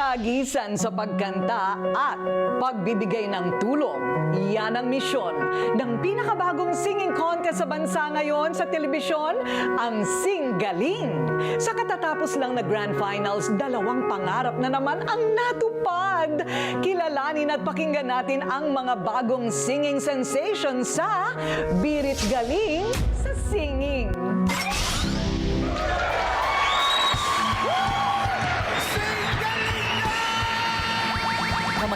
Tagisan sa pagkanta at pagbibigay ng tulong. Yan ang misyon ng pinakabagong singing contest sa bansa ngayon sa telebisyon, ang Sing Galing. Sa katatapos lang na grand finals, dalawang pangarap na naman ang natupad. Kilalanin at pakinggan natin ang mga bagong singing sensation sa Birit Galing sa Singing.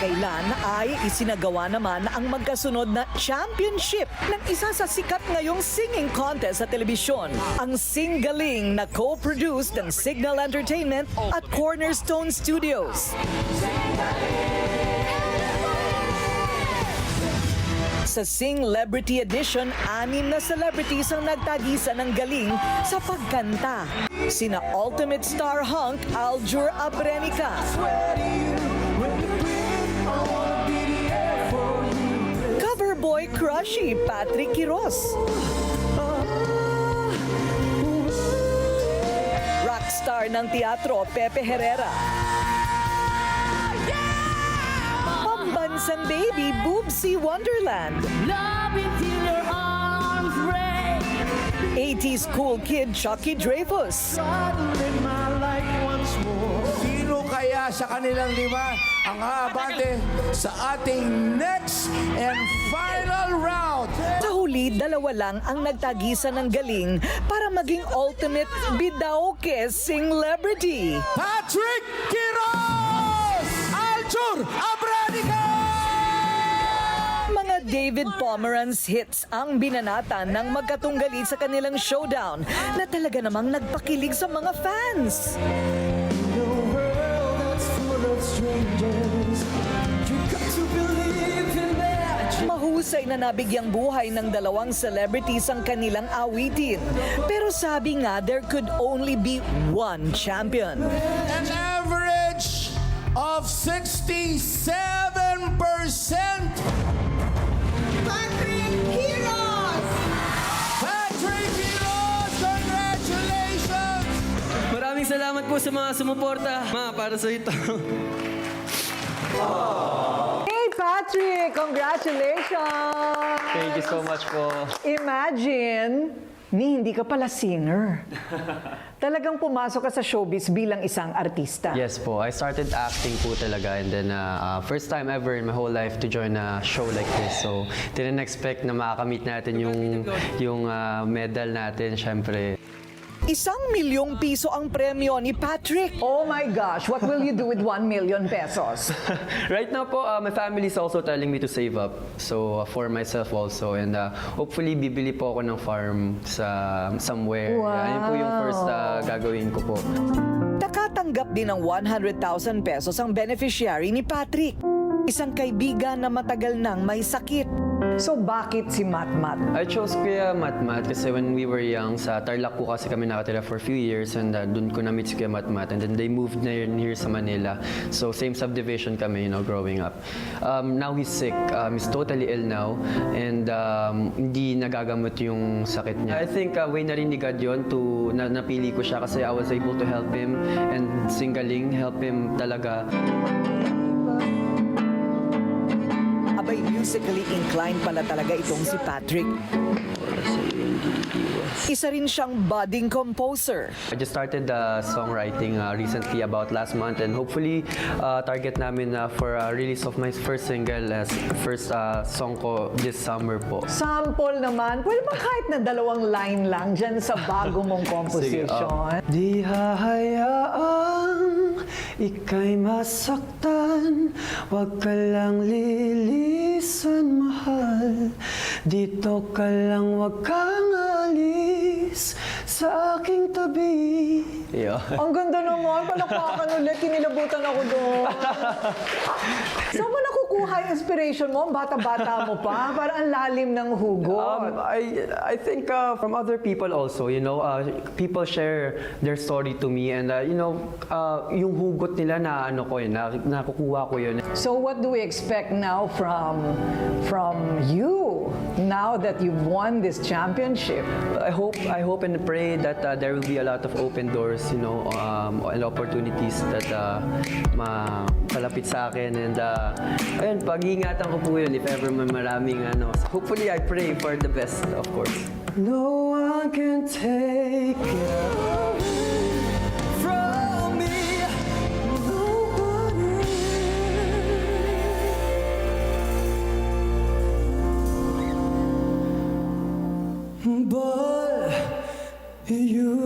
Kamagailan ay isinagawa naman ang magkasunod na championship ng isa sa sikat ngayong singing contest sa telebisyon, ang Singaling na co-produced ng Signal Entertainment at Cornerstone Studios. Sa Sing Celebrity Edition, anim na celebrities ang nagtagisa ng galing sa pagkanta. Sina Ultimate Star Hunk Aljur Abrenica, boy Crushy Patrick Quiroz. Rockstar ng teatro Pepe Herrera. Pambansang baby Boobsy Wonderland. Love until your arms break. 80s cool kid Chucky Dreyfus. Sino kaya sa kanilang lima ang aabante sa ating next and final round? Sa huli, dalawa lang ang nagtagisa ng galing para maging ultimate bidauke celebrity. Patrick Quiroz! Aljur Abranica! Mga David Pomeranz hits ang binanatan ng magkatunggali sa kanilang showdown na talaga namang nagpakilig sa mga fans. Mahusay na nabigyang buhay ng dalawang celebrities ang kanilang awitin. Pero sabi nga, there could only be one champion. An average of 67%. Patrick Quiroz! Patrick Quiroz, congratulations! Maraming salamat po sa mga sumuporta. Ma, para sa ito. Hey Patrick, congratulations! Thank you so much po. Imagine, ni hindi ka pala singer. Talagang pumasok ka sa showbiz bilang isang artista. Yes po, I started acting po talaga and then uh, uh, first time ever in my whole life to join a show like this. So, didn't expect na makakamit natin yung, yung uh, medal natin, syempre. Isang milyong piso ang premyo ni Patrick. Oh my gosh, what will you do with 1 million pesos? right now po, uh, my family is also telling me to save up. So, uh, for myself also. And uh, hopefully, bibili po ako ng farm sa somewhere. Wow. Yan po yung first uh, gagawin ko po. Nakatanggap din ng 100,000 pesos ang beneficiary ni Patrick. Isang kaibigan na matagal nang may sakit. So bakit si Matmat? I chose Kuya Matmat kasi when we were young, sa Tarlac po kasi kami nakatira for a few years and uh, doon ko na-meet si Kuya Matmat and then they moved na here, here sa Manila. So same subdivision kami, you know, growing up. Um, now he's sick. Um, he's totally ill now and um, hindi nagagamot yung sakit niya. I think uh, way na rin ni God yun to na napili ko siya kasi I was able to help him and singgaling, help him talaga. Abay, musically inclined pala talaga itong si Patrick. Isa rin siyang budding composer. I just started the songwriting uh, recently about last month and hopefully uh, target namin uh, for uh, release of my first single as first uh, song ko this summer po. Sample naman, pwede ba kahit na dalawang line lang dyan sa bago mong Sige, composition? uh, Di hahayaang ika'y masaktan Huwag ka lang lilisan, mahal. Dito ka lang, huwag kang alis Sa aking tabi Yeah. Ang ganda naman, palakpakan ulit, kinilabutan ako doon. Saan mo nakukuha yung inspiration mo? Ang Bata-bata mo pa, parang ang lalim ng hugot. Um, I I think uh, from other people also, you know, uh, people share their story to me and uh, you know, uh, yung hugot nila na ano ko yun, na, nakukuha ko yun. So what do we expect now from from you? Now that you've won this championship? I hope I hope and pray that uh, there will be a lot of open doors, you know, um, and opportunities that uh, mapalapit sa akin and uh, ayun, pag-iingatan ko po yun if ever may maraming ano. Hopefully I pray for the best, of course. No one can take it But you.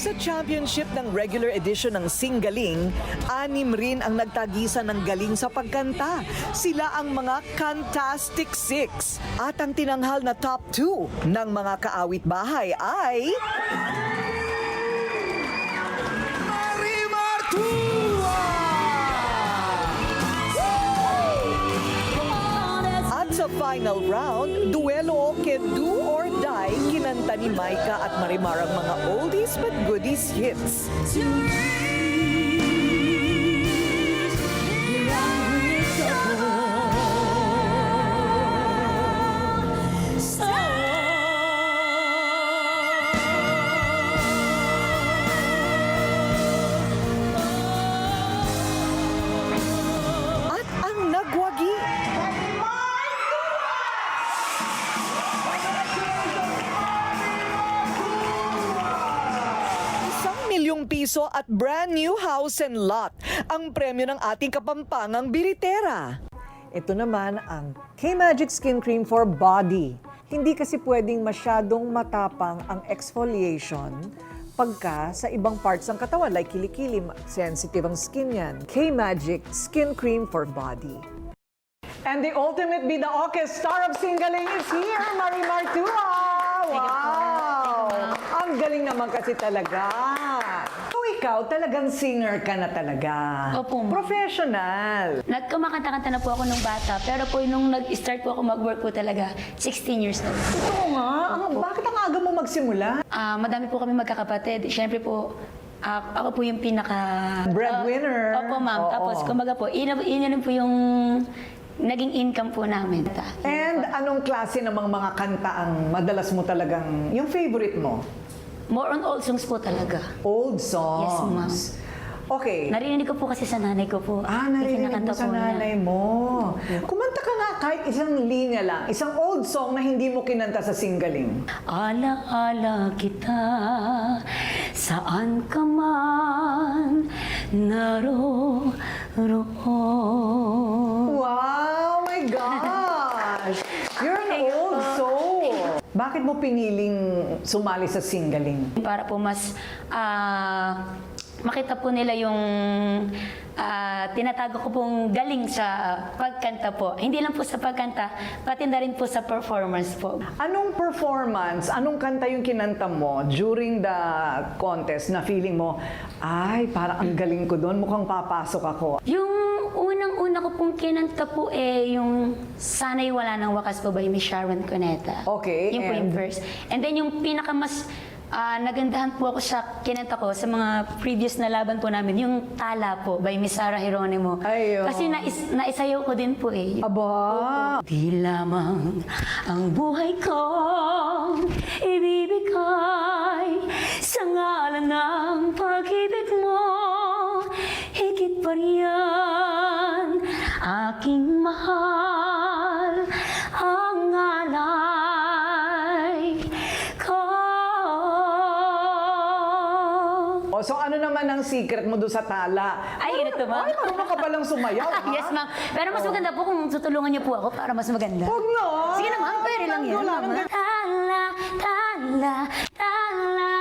Sa championship ng regular edition ng Singaling, anim rin ang nagtagisa ng galing sa pagkanta. Sila ang mga Fantastic Six. At ang tinanghal na top 2 ng mga kaawit bahay ay... final round, duelo o can do or die, kinanta ni Maika at Marimar ang mga oldies but goodies hits. Piso at brand new house and lot ang premyo ng ating kapampangang biritera. Ito naman ang K-Magic Skin Cream for Body. Hindi kasi pwedeng masyadong matapang ang exfoliation pagka sa ibang parts ng katawan like kilikili, sensitive ang skin yan. K-Magic Skin Cream for Body. And the ultimate Bidaoke star of Singaling is here, Marimar Tua! Wow! Ang galing naman kasi talaga. Ikaw, talagang singer ka na talaga. Opo, ma'am. Professional. Nagkumakanta-kanta na po ako nung bata, pero po nung nag-start po ako mag-work po talaga, 16 years old. Totoo nga. Ang, bakit ang aga mo magsimula? Ah, madami po kami magkakapatid. Siyempre po, ah, ako po yung pinaka... Breadwinner. Ah, opo, ma'am. Oo. Tapos, kumbaga po, yun, yun rin po yung naging income po namin. And anong klase ng mga, mga kanta ang madalas mo talagang, yung favorite mo? More on old songs po talaga. Old songs. Yes, ma'am. Okay. Narinig ko po kasi sa nanay ko po. Ah, narinig mo sa po niya. nanay mo. Kumanta ka nga kahit isang linya lang, isang old song na hindi mo kinanta sa singaling. Ala-ala kita, saan ka man naroon. Wow, my gosh! You're an old soul. Bakit mo piniling sumali sa singaling? Para po mas ah, makita po nila yung ah, tinatago ko pong galing sa pagkanta po. Hindi lang po sa pagkanta, pati na rin po sa performance po. Anong performance, anong kanta yung kinanta mo during the contest na feeling mo, ay, parang ang galing ko doon, mukhang papasok ako. Yung unang-una ko pong kinanta po eh, yung Sana'y Wala Nang Wakas po by Miss Sharon Cuneta. Okay, Yung po yung and? verse. And then yung pinaka mas ah, nagandahan po ako sa kinanta ko sa mga previous na laban po namin, yung Tala po by Miss Sarah Geronimo. Ay, oh. Kasi nais, naisayaw ko din po eh. Aba, Di lamang ang buhay ko doon sa tala? Ay, ito ba? Ay, marunong ka palang sumayaw, ha? yes, ma'am. Pero mas maganda po kung tutulungan niyo po ako para mas maganda. Huwag na. Sige na, ma'am. Pwede lang yan. Ma'am. nang Tala, tala, tala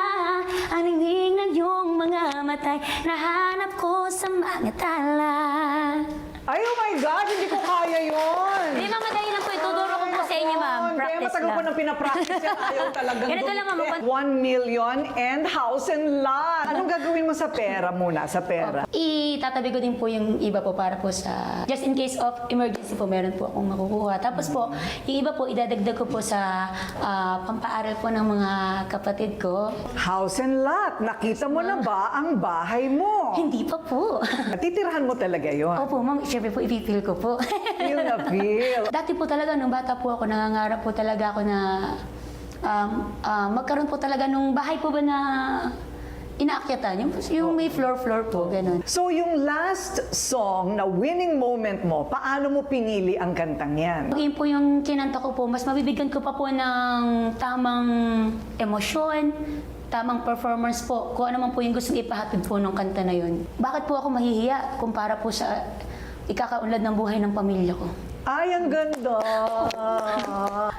Ang hinging ng iyong mga matay Nahanap ko sa mga tala Ay, oh my God, hindi ko kaya yun. Hindi, ma'am. Madali lang po. Ituturo ko po sa inyo, ma'am. Practice matagal ko lang. nang pinapractice yan. Ayaw talagang Ganito lang, dumikit. One million and house and lot. Anong gagawin mo sa pera muna? Sa pera? Itatabi ko din po yung iba po para po sa just in case of emergency po meron po akong makukuha. Tapos po, yung iba po idadagdag ko po sa ah, pampaaral po ng mga kapatid ko. House and lot. Nakita mo na ba ang bahay mo? Hindi pa po. Titirahan mo talaga yon. Opo, ma'am, syempre po ipipil ko po. Feel na feel. Dati po talaga, nung bata po ako, nangangarap po talaga ako na um, ah, magkaroon po talaga nung bahay po ba na inaakyatan. Yung, yung may floor-floor po, ganun. So yung last song na winning moment mo, paano mo pinili ang kantang yan? Yun po yung kinanta ko po, mas mabibigyan ko pa po ng tamang emosyon, tamang performance po, kung ano man po yung gustong ipahatid po ng kanta na yun. Bakit po ako mahihiya kumpara po sa ikakaunlad ng buhay ng pamilya ko? Ay, ang ganda!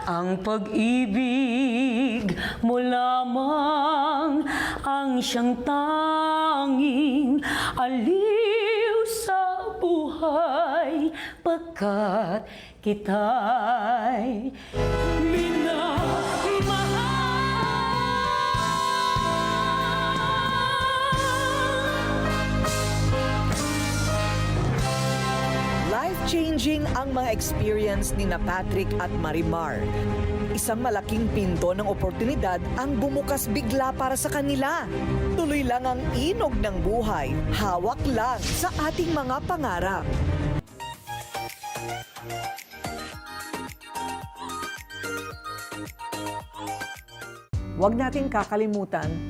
Ang pag-ibig mo lamang ang siyang tanging aliw sa buhay pagkat kita'y minamahal. Life-changing ang mga experience ni na Patrick at Marimar. Isang malaking pinto ng oportunidad ang bumukas bigla para sa kanila. Tuloy lang ang inog ng buhay, hawak lang sa ating mga pangarap. Huwag natin kakalimutan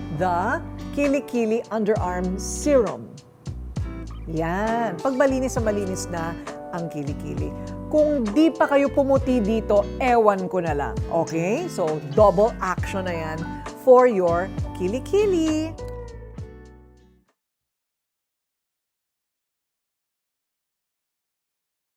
the Kili-Kili Underarm Serum. Yan. Pag malinis sa malinis na ang kilikili. Kung di pa kayo pumuti dito, ewan ko na lang. Okay? So, double action na yan for your kilikili.